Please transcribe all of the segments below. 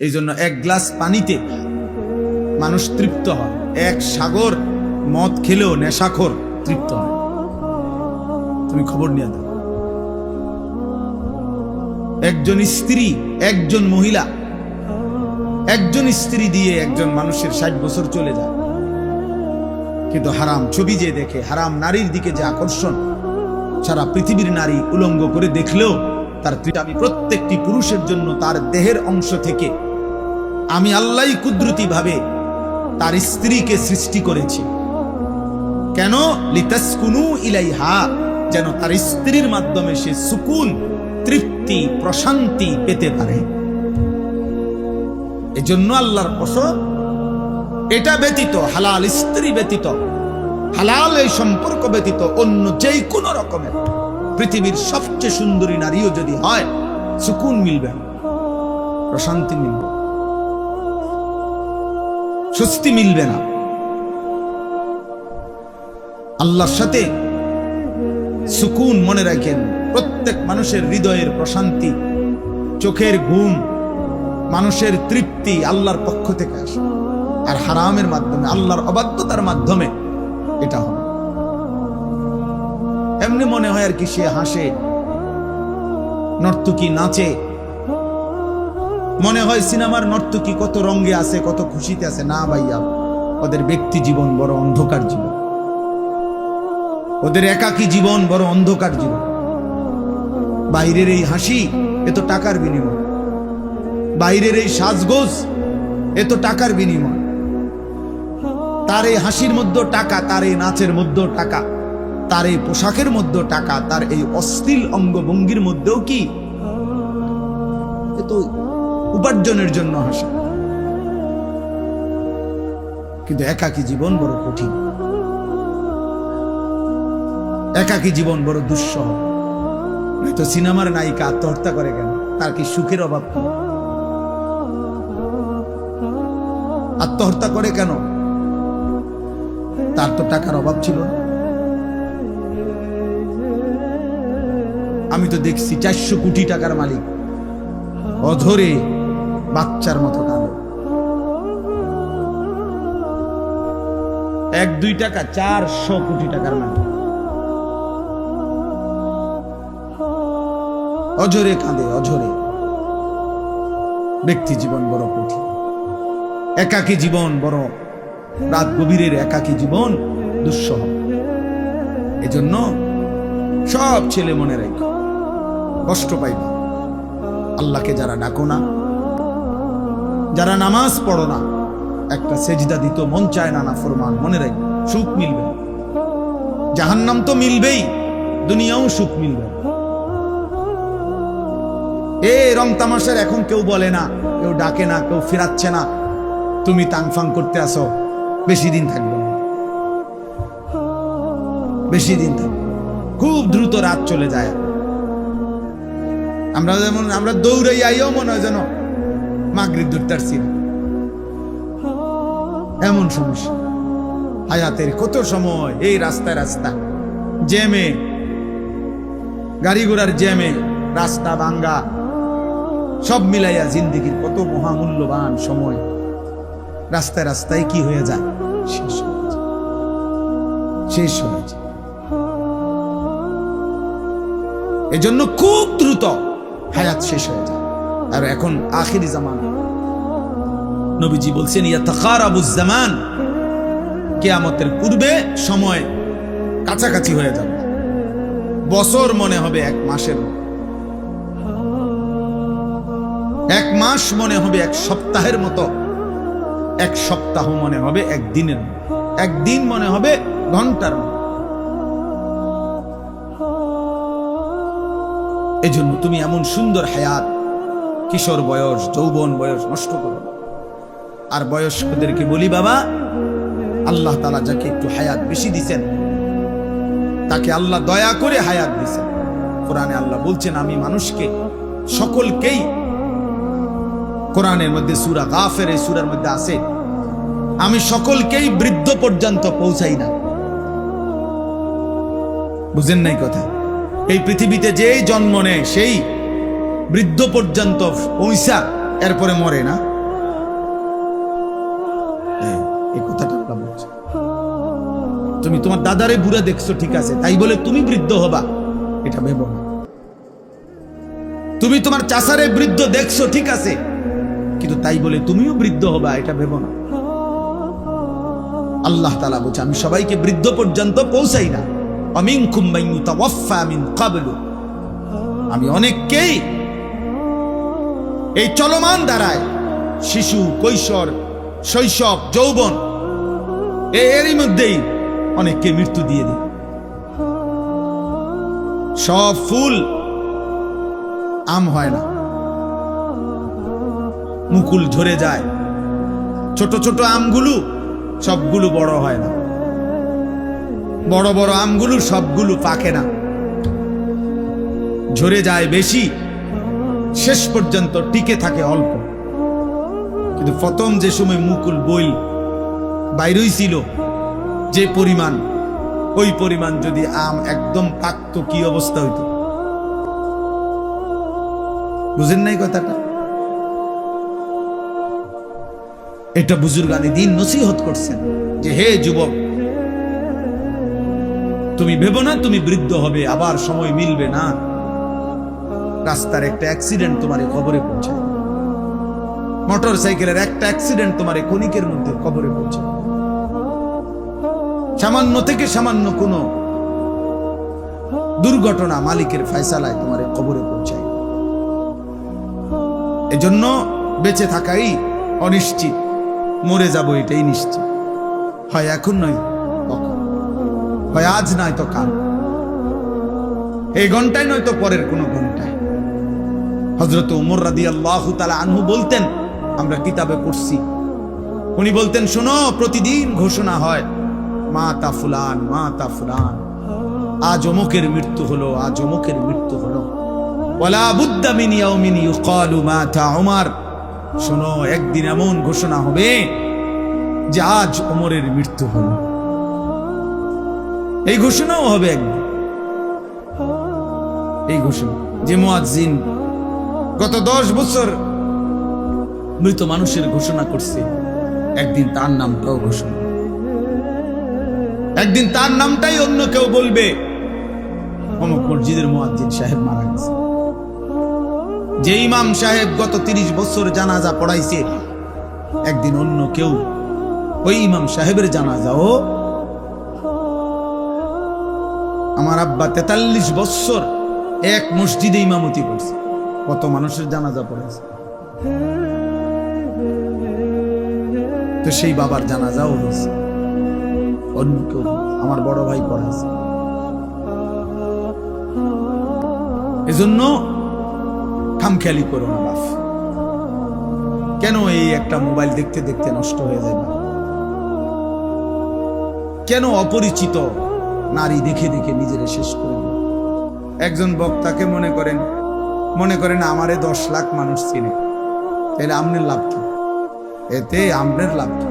এই জন্য এক গ্লাস পানিতে মানুষ তৃপ্ত হয়। এক সাগর মদ খেলেও নেশাখোর তৃপ্ত হয়। তুমি খবর নিয়ে দাও। একজন স্ত্রী, একজন মহিলা, একজন স্ত্রী দিয়ে একজন মানুষের ষাট বছর চলে যায়। কিন্তু হারাম ছবি যে দেখে, হারাম নারীর দিকে যে আকর্ষণ, সারা পৃথিবীর নারী উলঙ্গ করে দেখলেও তার আমি প্রত্যেকটি পুরুষের জন্য তার দেহের অংশ থেকে আমি আল্লাহ কুদরতি ভাবে তার স্ত্রীকে সৃষ্টি করেছি। কেন? লিতাসকুনু ইলাইহা, যেন তার স্ত্রীর মাধ্যমে সে সুকুন, তৃপ্তি, প্রশান্তি পেতে পারে। এজন্য আল্লাহর কসম, এটা ব্যতীত, হালাল স্ত্রী ব্যতীত, হালাল এই সম্পর্ক ব্যতীত অন্য যেই কোনো রকমের পৃথিবীর সবচেয়ে সুন্দরী নারীও যদি হয়, সুকুন মিলবে প্রশান্তি মিলবে স্বস্তি মিলবে না। আল্লাহর সাথে সুকুন মনে রাখেন। প্রত্যেক মানুষের হৃদয়ের প্রশান্তি, চোখের ঘুম, মানুষের তৃপ্তি আল্লাহর পক্ষ থেকে আসে। আর হারামের মাধ্যমে, আল্লাহর অবাধ্যতার মাধ্যমে এটা হবে এমনি মনে হয় আর কি সে হাসে, নর্তকী নাচে মনে হয় সিনেমার নর্তকী কত রঙ্গে আছে, কত খুশিতে আছে। না ভাইয়া, ওদের ব্যক্তি জীবন বড় অন্ধকার জীবন। ওদের একাকী জীবন বড় অন্ধকার জীবন। বাইরের এই হাসি, এ তো টাকার বিনিময়। বাইরের এই সাজগোজ, এ তো টাকার বিনিময়। তার এই হাসির মধ্যে টাকা, তার এই নাচের মধ্যে টাকা, তার এই পোশাকের মধ্যে টাকা, তার এই অশ্লীল অঙ্গভঙ্গির মধ্যেও কি? এ তো উপার্জনের জন্য হাসে। কিন্তু একাকী জীবন বড় কঠিন। একাকী জীবন বড় দুঃসহ। তো সিনেমার নায়িকা আত্মহত্যা করে কেন? তার কি সুখের অভাব কি? আত্মহত্যা করে কেন? তার তো টাকার অভাব ছিল আমি তো দেখছি চারশো কোটি টাকার মালিক। অধরে বাচ্চার মতো কাঁদে এক, দুই টাকা, চারশো কোটি টাকার মালিক। অঝরে কাঁদে, অঝরে। ব্যক্তি জীবন বড় কঠিন। একাকী জীবন বড়। রাত গভীরের একাকী জীবন দুঃসহ। এজন্য সব ছেলে মনে রেখো, কষ্ট পাইবে। আল্লাহকে যারা ডাকো না যারা নামাজ পড়ো না, একটা সেজদা দিত, মন চায় না না, ফরমান, মনে রাখ, সুখ মিলবে জাহান্নাম তো মিলবেই, দুনিয়াও সুখ মিলবে এ রং তামাশার এখন কেউ বলে না, কেউ ডাকে না, কেউ ফেরাচ্ছে না। তুমি তাংফাং করতে আসো, বেশি দিন থাকবে বেশি দিন থাকবে খুব দ্রুত রাত চলে যায়। আমরা যেমন, আমরা দৌড়াই আইও মনে হয় যেন মাগরিব ধরতে পারছি না। এমন সমস্যা। হায়াতের কত সময় এই রাস্তায় রাস্তা। জ্যামে গাড়ি ঘোড়ার জ্যামে, রাস্তা ভাঙ্গা। সব মিলাইয়া জিন্দিগির কত মহামূল্যবান সময়। রাস্তায় রাস্তায় কি হয়ে যায়? শেষ হয়ে যায়। শেষ হয়ে যায়। এজন্য খুব দ্রুত হায়াত শেষ হয়ে যায়। আর এখন আখিরি জামান। নবীজি বলছেন, ইয়া তাকারাবুজ জামান কেয়ামতের পূর্বে সময় কাছাকাছি হয়ে যাবে। বছর মনে হবে এক মাসের। এক মাস মনে হবে এক সপ্তাহের মতো। এক সপ্তাহ মনে হবে একদিনের মতো। একদিন মনে হবে ঘণ্টার এজন্য তুমি এমন সুন্দর হায়াত কিশোর বয়স, যৌবন বয়স নষ্ট করো। আর বয়স্কদেরকে বলি, বাবা, আল্লাহ তালা যাকে একটু হায়াত বেশি দিছেন, তাকে আল্লাহ দয়া করে হায়াত দিছেন। কোরআনে আল্লাহ বলছেন, আমি মানুষকে, সকলকেই কোরআনের মধ্যে সুরা গাফের, এই সুরার মধ্যে আছে, আমি সকলকেই বৃদ্ধ পর্যন্ত পৌঁছাই না। বুঝেন নাই কথা? এই পৃথিবীতে যেই জন্ম নেয়, সেই বৃদ্ধ পর্যন্ত পৌঁছা এরপরে মরে না? হ্যাঁ, তুমি তোমার দাদারে বুড়া দেখছ ঠিক আছে। তাই বলে তুমি বৃদ্ধ হবা। এটা ভেবো না। তুমি তোমার চাষারে বৃদ্ধ দেখছ ঠিক আছে। কিন্তু তাই বলে তুমিও বৃদ্ধ হবা এটা ভেব না। আল্লাহ তালা বলছে আমি সবাইকে বৃদ্ধ পর্যন্ত পৌঁছাই না। অমিন কুম্বাইনু আমি অনেককেই এই চলমান দ্বারায় শিশু, কৈশোর, শৈশব, যৌবন এরই মধ্যেই অনেককে মৃত্যু দিয়ে দেয় সব ফুল আম হয় না। মুকুল ঝরে যায়। ছোট ছোট আমগুলো সবগুলো বড় হয় না। বড় বড় আমগুলো সবগুলো পাকে না। ঝরে যায় বেশি। শেষ পর্যন্ত টিকে থাকে অল্প। কিন্তু প্রথম যে সময় মুকুল বই বাইরই ছিল যে পরিমাণ, ওই পরিমাণ যদি আম একদম পাকতো, কি অবস্থা হইতো? বুঝেন নাই কথাটা? এটা বুজুর্গানি দিন নসিহত করছেন যে, হে যুবক, তুমি ভেবো না তুমি বৃদ্ধ হবে, আবার সময় মিলবে না। রাস্তার একটা অ্যাক্সিডেন্ট তোমার এই খবরে পৌঁছায় মোটর সাইকেলের একটা অ্যাক্সিডেন্ট তোমার এই ক্ষণিকের মধ্যে খবরে পৌঁছায় সামান্য থেকে সামান্য কোনো দুর্ঘটনা মালিকের ফয়সালায় তোমার এই খবরে পৌঁছায় এজন্য বেঁচে থাকাই অনিশ্চিত, মরে যাব এটাই নিশ্চিত। হয় এখন নয় কখন হয় আজ নয় তো কাল। এই ঘন্টায় নয় তো পরের কোনো ঘন্টায় হজরত উমর রাদি আল্লাহ তালা আনহু বলতেন, আমরা কিতাবে পড়ছি। উনি বলতেন, শোনো, প্রতিদিন ঘোষণা হয় মা তা ফুলান মা তা ফুলান, আজ অমুকের মৃত্যু হলো, আজ অমুকের মৃত্যু হলো। শোনো, একদিন এমন ঘোষণা হবে যে আজ ওমরের মৃত্যু হলো। এই ঘোষণাও হবে একদিন। এই ঘোষণা যে মুয়াজ্জিন গত দশ বছর মৃত মানুষের ঘোষণা করছে। একদিন তার নামটাও ঘোষণা। একদিন তার নামটাই অন্য কেউ বলবে। অমুক মসজিদের মুয়াজ্জিন সাহেব মারা গেছে। যে ইমাম সাহেব গত তিরিশ বছর জানাজা পড়াইছে একদিন অন্য কেউ ওই ইমাম সাহেবের জানাজাও আমার আব্বা তেতাল্লিশ বছর এক মসজিদে ইমামতি করছে। কত মানুষের জানাজা পড়েছে। তো সেই বাবার জানাজাও হয়েছে। অন্য কেউ আমার বড় ভাই পড়াইছে এজন্য খামখেয়ালি করো না, বাপ। কেন এই একটা মোবাইল দেখতে দেখতে নষ্ট হয়ে যাবে কেন অপরিচিত নারী দেখে দেখে নিজেরা শেষ করে একজন বক্তাকে মনে করেন মনে করেন আমারে দশ লাখ মানুষ চিনে। তাহলে আমনের লাভ কি? এতে আমনের লাভ কি?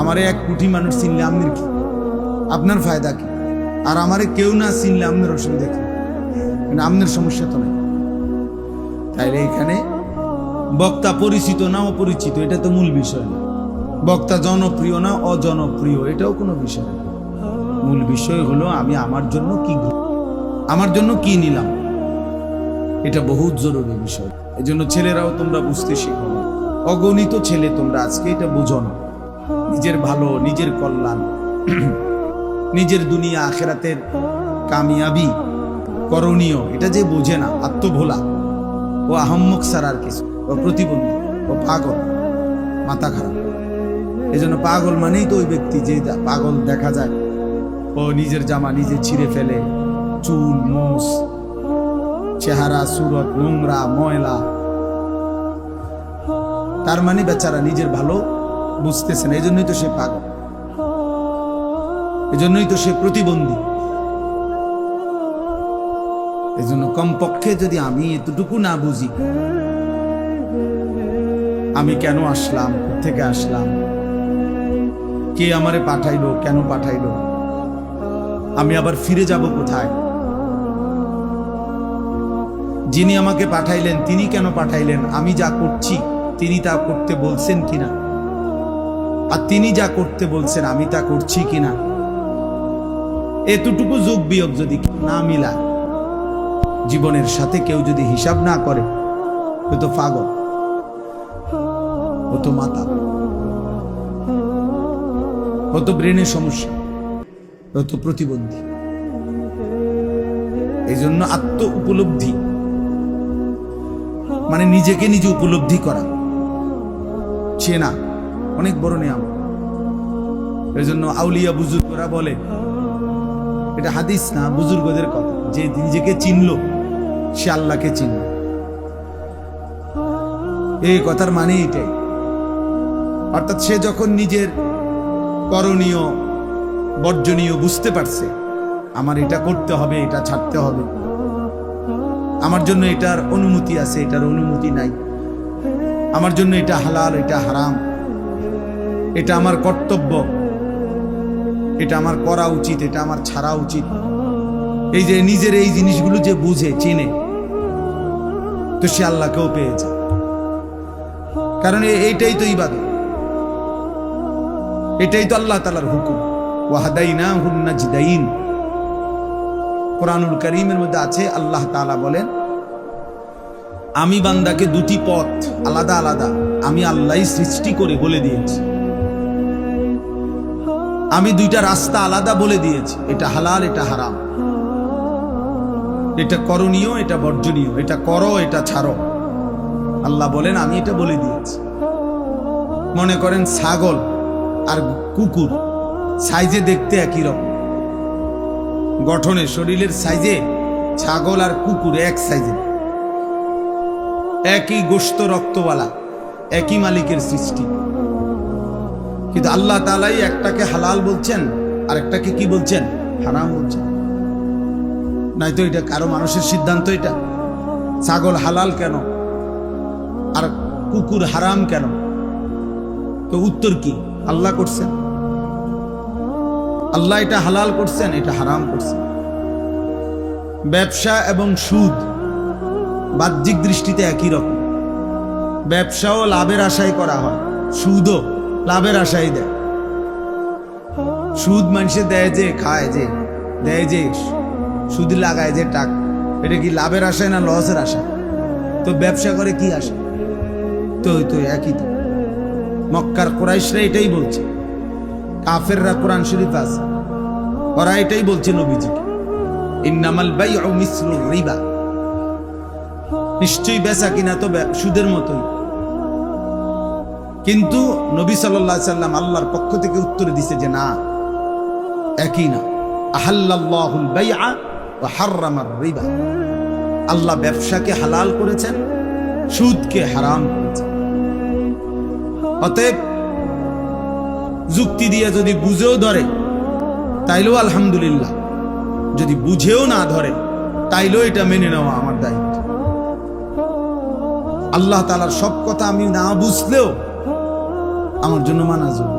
আমারে এক কোটি মানুষ চিনলে আমনের কি? আপনার ফায়দা কি? আর আমারে কেউ না চিনলে আমনের অসুবিধা কি? কিন্তু আমনের সমস্যা তো নেই। তাইলে এখানে বক্তা পরিচিত না অপরিচিত, এটা তো মূল বিষয় না। বক্তা জনপ্রিয় না অজনপ্রিয়, এটাও কোনো বিষয় না। মূল বিষয় হলো আমি আমার জন্য কি আমার জন্য কি নিলাম? এটা বহুত জরুরি বিষয়। এই জন্য ছেলেরাও তোমরা বুঝতে শিখো না। অগণিত ছেলে তোমরা আজকে এটা বুঝো না। নিজের ভালো, নিজের কল্যাণ, নিজের দুনিয়া আখেরাতের কামিয়াবি, করণীয়, এটা যে বোঝে না, আত্মভোলা। ও আহম্মক সার আর কিছু ও প্রতিবন্ধী, ও পাগল, মাথা খারাপ। এই জন্য পাগল মানেই তো ওই ব্যক্তি যে পাগল দেখা যায়। ও নিজের জামা নিজে ছিঁড়ে ফেলে, চুল, মোষ চেহারা, সুরত, নোংরা, ময়লা। তার মানে বেচারা নিজের ভালো বুঝতেছে না এই জন্যই তো সে পাগল। এজন্যই তো সে প্রতিবন্ধী। এজন্য কমপক্ষে যদি আমি এতটুকু না বুঝি, আমি কেন আসলাম থেকে আসলাম? কে আমারে পাঠাইলো, কেন পাঠাইলো? আমি আবার ফিরে যাব কোথায়? যিনি আমাকে পাঠাইলেন, তিনি কেন পাঠাইলেন? আমি যা করছি, তিনি তা করতে বলছেন কিনা? আর তিনি যা করতে বলছেন, আমি তা করছি কিনা? এতটুকু যোগ বিয়োগ যদি না মিলা জীবনের সাথে কেউ যদি হিসাব না করে, ও তো পাগল, ও তো মাতা, ও তো ব্রেনের সমস্যা, ও তো প্রতিবন্ধী। এই জন্য আত্ম উপলব্ধি মানে নিজেকে নিজে উপলব্ধি করা। চেনা, অনেক বড় নিয়ম এই জন্য আউলিয়া বুজুর্গরা বলে, এটা হাদিস না, বুজুর্গদের কথা। যে নিজেকে চিনল, সে আল্লাহকে চিনল। এই কথার মানে এটাই। অর্থাৎ সে যখন নিজের করণীয়, বর্জনীয় বুঝতে পারছে, আমার এটা করতে হবে, এটা ছাড়তে হবে। আমার জন্য এটার অনুমতি আছে, এটার অনুমতি নাই। আমার জন্য এটা হালাল, এটা হারাম। এটা আমার কর্তব্য। এটা আমার করা উচিত, এটা আমার ছাড়া উচিত। এই যে নিজের এই জিনিসগুলো যে বুঝে, চেনে, তো সে আল্লাহকেও পেয়েছে কারণ এ- এইটাই তো ইবাদত। এটাই তো আল্লাহ তালার হুকুম। ওয়াহাদাইনা হুন্নাজদাইন কোরআনুল করিমের মধ্যে আছে, আল্লাহ তাআলা বলেন, আমি বান্দাকে দুটি পথ আলাদা আলাদা, আমি আল্লাহ সৃষ্টি করে বলে দিয়েছি। আমি দুইটা রাস্তা আলাদা বলে দিয়েছি, এটা হালাল, এটা হারাম। এটা করণীয়, এটা বর্জনীয়, এটা করো, এটা ছাড়ো। আল্লাহ বলেন, আমি এটা বলে দিয়েছি। মনে করেন ছাগল আর কুকুর, সাইজে দেখতে একই রকম। গঠনে শরীরের সাইজে ছাগল আর কুকুর এক সাইজে। একই গোস্ত রক্তওয়ালা একই মালিকের সৃষ্টি। কিন্তু আল্লাহ তালাই একটাকে হালাল বলছেন আর একটাকে কি বলছেন? হারাম বলছেন। নাই তো এটা কারও মানুষের সিদ্ধান্ত এটা? ছাগল হালাল কেন? আর কুকুর হারাম কেন? তো উত্তর কি? আল্লাহ করছেন। আল্লাহ এটা হালাল করছেন, এটা হারাম করছেন। ব্যবসা এবং সুদ বাহ্যিক দৃষ্টিতে একই রকম। ব্যবসাও লাভের আশায় করা হয়, সুদও লাভের আশায় দেয়। সুদ মানুষে দেয় যে খায় যে, দেয় যে, সুদ লাগায় যে টাক, এটা কি লাভের আশায় না লসের আশা তো ব্যবসা করে কি আশা? তো তো একই তো। মক্কার কোরাইশরা এটাই বলছে। কাফেররা কোরআন শরীফ আছে। ওরা এটাই বলছে নবীজিকে ইন্নামাল বাই মিসলুর রিবা। নিশ্চয়ই বেচা কিনা তো সুদের মতোই। কিন্তু নবী সাল্লাহ সাল্লাম আল্লাহর পক্ষ থেকে উত্তর দিছে যে না, একই না। আহাল্লাহুল বাইআ ওয়া হাররামার রিবা। আল্লাহ ব্যবসাকে হালাল করেছেন, সুদকে হারাম করেছেন। অতএব যুক্তি দিয়ে যদি বুঝেও ধরে, তাইলেও আলহামদুলিল্লাহ। যদি বুঝেও না ধরে, তাইলেও এটা মেনে নেওয়া আমার দায়িত্ব। আল্লাহ তালার সব কথা আমি না বুঝলেও আমার জন্য মানা জরুরি।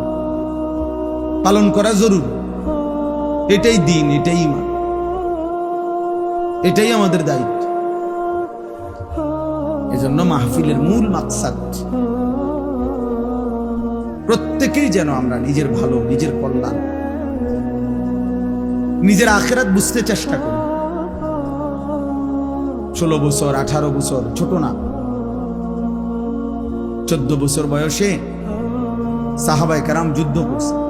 পালন করা জরুরি। এটাই দিন, এটাই ইমান এটাই আমাদের দায়িত্ব। এজন্য মাহফিলের মূল মাকসাদ প্রত্যেকেই যেন আমরা নিজের ভালো, নিজের কল্যাণ, নিজের আখেরাত বুঝতে চেষ্টা করি। ষোলো বছর, আঠারো বছর, ছোট না। চোদ্দ বছর বয়সে সাহাবাই কারাম যুদ্ধ করছে।